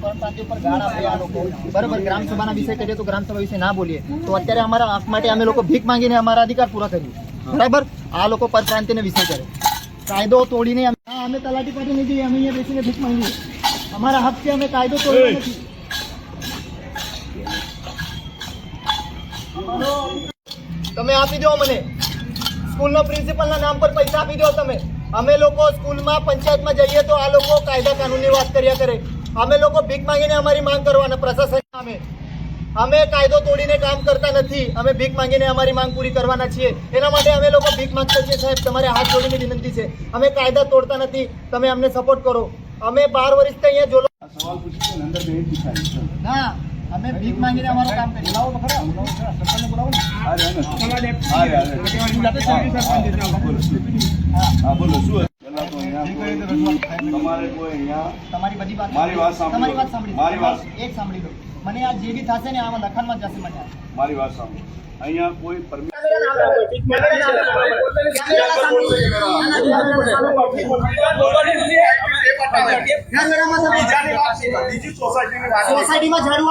ગાળ આપે આ લોકો. બરાબર ગ્રામસભાના વિશે કરીએ તો ગ્રામસભા વિશે ના બોલીએ. તો અત્યારે અમારા હક માટે અમે લોકો ભીખ માંગીને અમારા અધિકાર પૂરા કરીએ. બરાબર? આ લોકો પરપ્રાંતિને વિષય કરે. કાયદો તોડીને અમે હા, અમે તલાટી પાસે નહીં જઈએ અમે અહીંયા બેસીને ભીખ માંગીએ. અમારા હક છે અમે કાયદો તોડ્યો નથી. તમે આપી દો મને. સ્કૂલનો પ્રિન્સિપલના નામ પર પૈસા આપી દો તમે. અમે લોકો સ્કૂલમાં પંચાયતમાં જઈએ તો આ લોકો કાયદા કાનૂનની વાત કર્યા કરે. અમે લોકો ભીખ માંગીને અમારી માંગ કરવાના પ્રશાસન સામે. અમે કાયદો તોડીને કામ કરતા નથી અમે ભીખ માંગીને અમારી માંગ પૂરી કરવાના છીએ. એના માટે અમે લોકો ભીખ માંગતા છીએ સાહેબ તમારે હાથ જોડીને વિનંતી છે. અમે કાયદા તોડતા નથી તમે અમને સપોર્ટ કરો. અમે બાર વર્ષથી અહીંયા જોલો સવાલ અંદર. ના અમે ભીખ માંગીને અમારું કામ કરીએ. બોલાવો ખરા. સરપંચને બોલાવો હા. હા, બોલો, શું? અહીંયા કોઈ- અહીંયા તમારી બધી વાત મારી વાત સાંભળી તમારી વાત સાંભળી મારી વાત. એક સાંભળી લો. મને આ જે બી થશે ને આમાં લખાણમાં જશે મને. મારી વાત સાંભળો અહીંયા કોઈ પરમિશન સોસાયટીમાં ઝાડુ